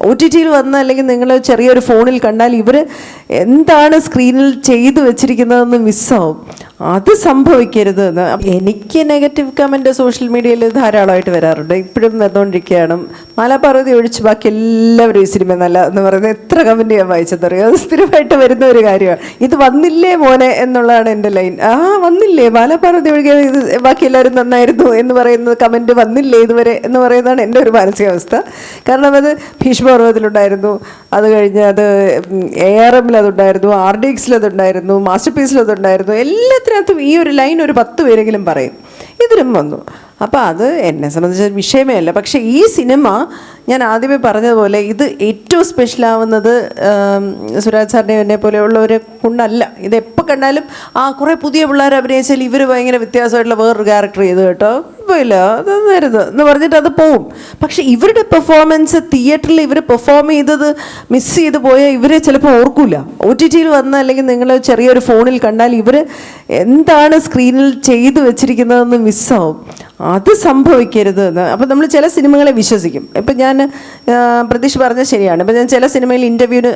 O T ടിയിൽ വന്ന അല്ലെങ്കിൽ നിങ്ങൾ ചെറിയൊരു ഫോണിൽ കണ്ടാൽ ഇവർ എന്താണ് സ്ക്രീനിൽ ചെയ്തു വെച്ചിരിക്കുന്നതെന്ന് മിസ്സാവും അത് സംഭവിക്കരുത് എന്ന്. എനിക്ക് നെഗറ്റീവ് കമന്റ് സോഷ്യൽ മീഡിയയിൽ ധാരാളമായിട്ട് വരാറുണ്ട്. ഇപ്പോഴും വന്നുകൊണ്ടിരിക്കുകയാണ് മാലാപാർവതി ഒഴിച്ച് ബാക്കി എല്ലാവരും ഈ സിനിമ നല്ല എന്ന് പറയുന്നത് എത്ര കമന്റ് ഞാൻ വായിച്ചതറിയോ അത് സ്ഥിരമായിട്ട് വരുന്ന ഒരു കാര്യമാണ്. ഇത് വന്നില്ലേ മോനെ എന്നുള്ളതാണ് എന്റെ ലൈൻ ആ വന്നില്ലേ. മാലാപാർവതി ഒഴികെ ഇത് ബാക്കി എല്ലാവരും നന്നായിരുന്നു എന്ന് പറയുന്നത് കമന്റ് വന്നില്ലേ ഇതുവരെ എന്ന് പറയുന്നതാണ് എന്റെ ഒരു മാനസികാവസ്ഥ. കാരണം അത് ഭീഷ്മപർവത്തിലുണ്ടായിരുന്നു അത് കഴിഞ്ഞ് അത് എ ആർ എമ്മിൽ അതുണ്ടായിരുന്നു. ആർ ഡി എക്സിൽ അതുണ്ടായിരുന്നു. മാസ്റ്റർ പീസിൽ അതുണ്ടായിരുന്നു. എല്ലാത്തിനകത്തും ഈ ഒരു ലൈൻ ഒരു പത്ത് പേരെങ്കിലും പറയും. ഇതിലും വന്നു. അപ്പോൾ അത് എന്നെ സംബന്ധിച്ച വിഷയമേ അല്ല. പക്ഷേ ഈ സിനിമ ഞാൻ ആദ്യമേ പറഞ്ഞതുപോലെ ഇത് ഏറ്റവും സ്പെഷ്യലാവുന്നത് സുരാജ് സാറിനെ എന്നെ പോലെയുള്ളവരെ കൊണ്ടല്ല. ഇത് എപ്പോൾ കണ്ടാലും ആ കുറേ പുതിയ പിള്ളേർ അഭിനയിച്ചാൽ ഇവർ ഭയങ്കര വ്യത്യാസമായിട്ടുള്ള വേറൊരു ക്യാരക്ടർ ചെയ്തു കേട്ടോ. കുഴപ്പമില്ല. അതൊന്നായിരുന്നു എന്ന് പറഞ്ഞിട്ട് അത് പോവും. പക്ഷെ ഇവരുടെ പെർഫോമൻസ് തിയേറ്ററിൽ ഇവർ പെർഫോം ചെയ്തത് മിസ് ചെയ്ത് പോയാൽ ഇവരെ ചിലപ്പോൾ ഓർക്കില്ല ഒ ടി ടിയിൽ വന്ന അല്ലെങ്കിൽ നിങ്ങൾ ചെറിയൊരു ഫോണിൽ കണ്ടാൽ ഇവർ എന്താണ് സ്ക്രീനിൽ ചെയ്തു വെച്ചിരിക്കുന്നതെന്ന് മിസ്സാവും അത് സംഭവിക്കരുത്. എന്ന് അപ്പം നമ്മൾ ചില സിനിമകളെ വിശ്വസിക്കും. ഇപ്പം ഞാൻ പ്രതീക്ഷ പറഞ്ഞത് ശരിയാണ്. ഇപ്പം ഞാൻ ചില സിനിമയിൽ ഇന്റർവ്യൂവിന്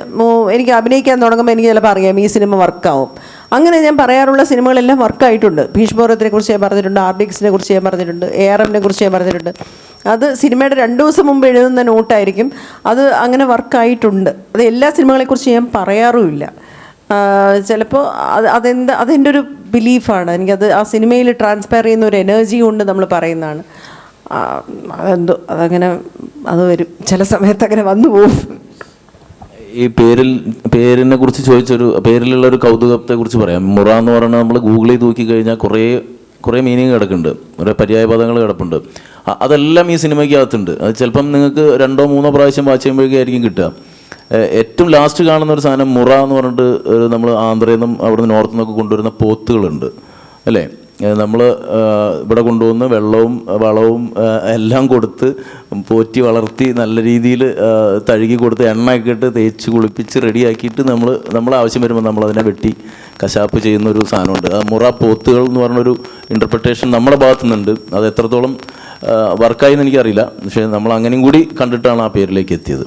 എനിക്ക് അഭിനയിക്കാൻ തുടങ്ങുമ്പോൾ എനിക്ക് ചിലപ്പോൾ അറിയാം ഈ സിനിമ വർക്കാവും അങ്ങനെ ഞാൻ പറയാറുള്ള സിനിമകളെല്ലാം വർക്കായിട്ടുണ്ട്. ഭീഷ്മപർവത്തിനെ കുറിച്ച് ഞാൻ പറഞ്ഞിട്ടുണ്ട് ആർഡിക്സിനെ കുറിച്ച് ഞാൻ പറഞ്ഞിട്ടുണ്ട് എ ആർ എമ്മിനെ കുറിച്ച് ഞാൻ പറഞ്ഞിട്ടുണ്ട്. അത് സിനിമയുടെ രണ്ട് ദിവസം മുമ്പ് എഴുതുന്ന നോട്ടായിരിക്കും. അത് അങ്ങനെ വർക്കായിട്ടുണ്ട്. അത് എല്ലാ സിനിമകളെക്കുറിച്ച് ഞാൻ പറയാറുമില്ല. ചിലപ്പോൾ അത് അതെന്ത് അതെന്റെ ഒരു ബിലീഫാണ്. എനിക്കത് ആ സിനിമയിൽ ട്രാൻസ്പയർ ചെയ്യുന്ന ഒരു എനർജി കൊണ്ട് നമ്മൾ പറയുന്നതാണ്. അതെന്തോ അതങ്ങനെ അത് വരും. ചില സമയത്ത് അങ്ങനെ വന്നു പോകും. ഈ പേരിൽ പേരിനെ കുറിച്ച് ചോദിച്ചൊരു പേരിലുള്ള ഒരു കൗതുകത്തെ കുറിച്ച് പറയാം. മുറ എന്ന് പറയുന്നത് നമ്മൾ ഗൂഗിളിൽ ചെയ്ത് നോക്കി കഴിഞ്ഞാൽ കുറേ കുറേ മീനിങ് കിടക്കുന്നുണ്ട്. കുറേ പര്യായ പദങ്ങൾ കിടപ്പുണ്ട് അതെല്ലാം ഈ സിനിമയ്ക്കകത്തുണ്ട്. അത് ചിലപ്പം നിങ്ങൾക്ക് രണ്ടോ മൂന്നോ പ്രാവശ്യം വാച്ച് ചെയ്യുമ്പോഴേക്കായിരിക്കും കിട്ടുക. ഏറ്റവും ലാസ്റ്റ് കാണുന്ന ഒരു സാധനം മുറ എന്ന് പറഞ്ഞിട്ട് നമ്മൾ ആന്ധ്രയിൽ നിന്നും അവിടെ നിന്ന് നോർത്ത് നിന്നൊക്കെ കൊണ്ടുവരുന്ന പോത്തുകളുണ്ട്. അല്ലേ? നമ്മൾ ഇവിടെ കൊണ്ടുവന്ന് വെള്ളവും വളവും എല്ലാം കൊടുത്ത് പോറ്റി വളർത്തി നല്ല രീതിയിൽ തഴുകി കൊടുത്ത് എണ്ണയൊക്കെ ഇട്ട് തേച്ച് കുളിപ്പിച്ച് റെഡിയാക്കിയിട്ട് നമ്മൾ നമ്മൾ ആവശ്യം വരുമ്പോൾ നമ്മൾ അതിനെ വെട്ടി കശാപ്പ് ചെയ്യുന്ന ഒരു സാധനമുണ്ട്. ആ മുറ പോത്തുകൾ എന്ന് പറഞ്ഞൊരു ഇന്റർപ്രിട്ടേഷൻ നമ്മുടെ ഭാഗത്തു നിന്നുണ്ട് അത് എത്രത്തോളം വർക്കായി എന്ന് എനിക്കറിയില്ല. പക്ഷേ നമ്മൾ അങ്ങനെയും കൂടി കണ്ടിട്ടാണ് ആ പേരിലേക്ക് എത്തിയത്.